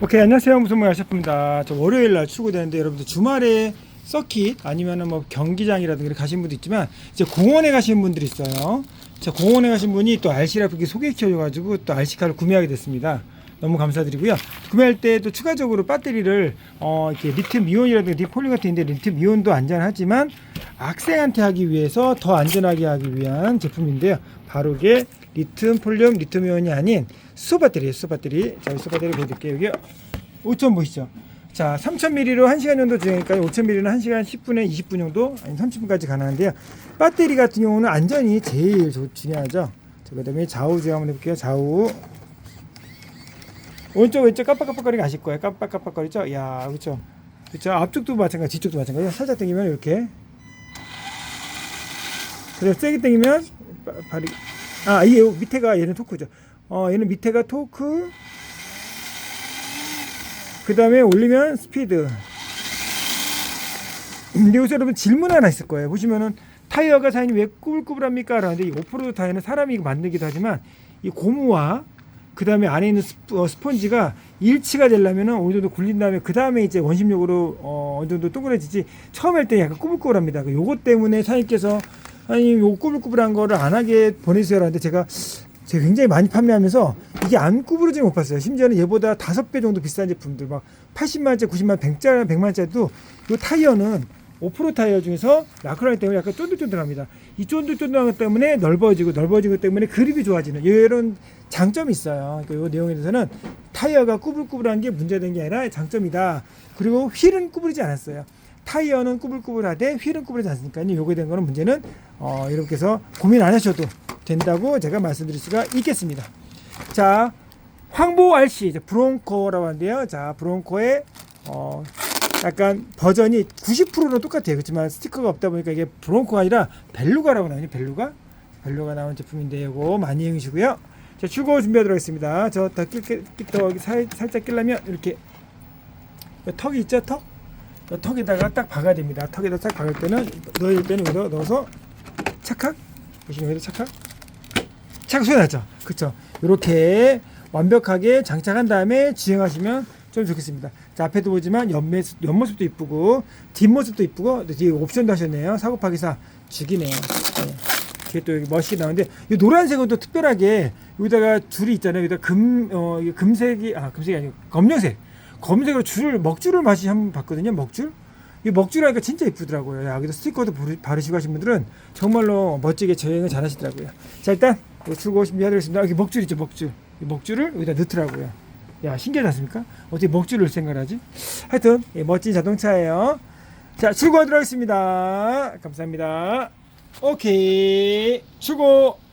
오케이 안녕하세요 무슨 말 아셨습니다. 저 월요일 날 출고되는데 여러분들 주말에 서킷 아니면은 뭐 경기장이라든가 가신 분도 있지만 이제 공원에 가시는 분들이 있어요. 자 공원에 가신 분이 또 RC라 이렇게 소개시켜줘가지고 또 RC카를 구매하게 됐습니다. 너무 감사드리고요. 구매할 때 또 추가적으로 배터리를 어 이렇게 리튬 이온이라든가 리폴리 같은 인데 리튬 이온도 안전하지만 학생한테 하기 위해서 더 안전하게 하기 위한 제품인데요. 바로 이게 리튬 폴륨 리튬 이온이 아닌 수소 배터리예요. 수소 배터리. 자, 수소 배터리 보여드릴게요. 여기 5천 보이시죠? 자, 3000ml로 1시간 정도 주행하니까 5000ml는 1시간 10분에 20분 정도 아니 30분까지 가능한데요. 배터리 같은 경우는 안전이 제일 조- 중요하죠. 자, 그 다음에 좌우 주행 한번 해볼게요. 좌우 오른쪽 왼쪽 깜빡깜빡거리게 아실 거예요. 깜빡깜빡거리죠? 야, 그렇죠. 그렇죠. 앞쪽도 마찬가지, 뒤쪽도 마찬가지. 살짝 당기면 이렇게. 그래서 세게 당기면 바- 발이 아, 이게 밑에가 얘는 토크죠. 어, 얘는 밑에가 토크. 그 다음에 올리면 스피드. 근데 여기서 여러분 질문 하나 있을 거예요. 보시면은 타이어가 사장님 왜 꾸불꾸불합니까? 라는데 이 오프로드 타이어는 사람이 만들기도 하지만 이 고무와 그 다음에 안에 있는 어, 스펀지가 일치가 되려면은 어느 정도 굴린 다음에 그 다음에 이제 원심력으로 어, 어느 정도 동그래지지 처음 할 때 약간 꾸불꾸불합니다. 그 요것 때문에 사장님께서 아니 요 꾸불꾸불한 거를 안 하게 보내주세요라는데 제가 제가 굉장히 많이 판매하면서 이게 안 구부러지는 못 봤어요. 심지어는 얘보다 다섯 배 정도 비싼 제품들 막 80만 원짜리, 90만 원, 100짜리, 100만 원짜리도 이 타이어는 오프로 타이어 중에서 라크라이 때문에 약간 쫀득쫀득합니다. 이 쫀득쫀득한 것 때문에 넓어지고 넓어지고 때문에 그립이 좋아지는 이런 장점이 있어요. 그러니까 이 내용에 대해서는 타이어가 꾸불꾸불한 게 문제된 게 아니라 장점이다. 그리고 휠은 꾸불이지 않았어요. 타이어는 꾸불꾸불하되 휠은 꾸불이지 않습니까? 요거에 대한 거는 문제는 어, 여러분께서 고민 안 하셔도 된다고 제가 말씀드릴 수가 있겠습니다. 자, 황보 RC 이제 브론코라고 하는데요. 자, 브론코의 어, 약간 버전이 90%는 똑같아요. 그렇지만 스티커가 없다 보니까 이게 브론코가 아니라 벨루가라고 나오니 벨루가 벨루가 나온 제품인데 이거 많이 이용이시고요. 자, 출고 준비하도록 하겠습니다. 저더 더 살짝 끼려면 이렇게 이 턱이 있죠, 턱? 이 턱에다가 딱 박아야 됩니다. 턱에다 딱 박을 때는 넣을 때는 여기다 넣어서 착각 보시면 여기다 착각 착각 소리 나죠? 그쵸? 이렇게 완벽하게 장착한 다음에 주행하시면 좀 좋겠습니다. 자, 앞에도 보지만 옆모습, 옆모습도 이쁘고 뒷모습도 이쁘고 뒤에 옵션도 하셨네요. 사고 파기사 죽이네요. 네. 뒤에 또 여기 멋있게 나오는데 이 노란색은 또 특별하게 여기다가 줄이 있잖아요. 여기다 금, 어, 금색이 아 금색이 아니고 검정색 검색으로 줄을 먹줄을 맛이 한번 봤거든요. 먹줄. 이 먹줄 하니까 진짜 이쁘더라고요. 야, 여기다 스티커도 바르시고 하신 분들은 정말로 멋지게 저행을 잘 하시더라고요. 자, 일단 이거 출고 준비하도록하겠습니다. 여기 먹줄 있죠, 먹줄. 이 먹줄을 여기다 넣더라고요. 야, 신기하지 않습니까? 어떻게 먹줄을 생각하지? 하여튼, 예, 멋진 자동차예요. 자, 출고하도록 하겠습니다. 감사합니다. 오케이. 출고!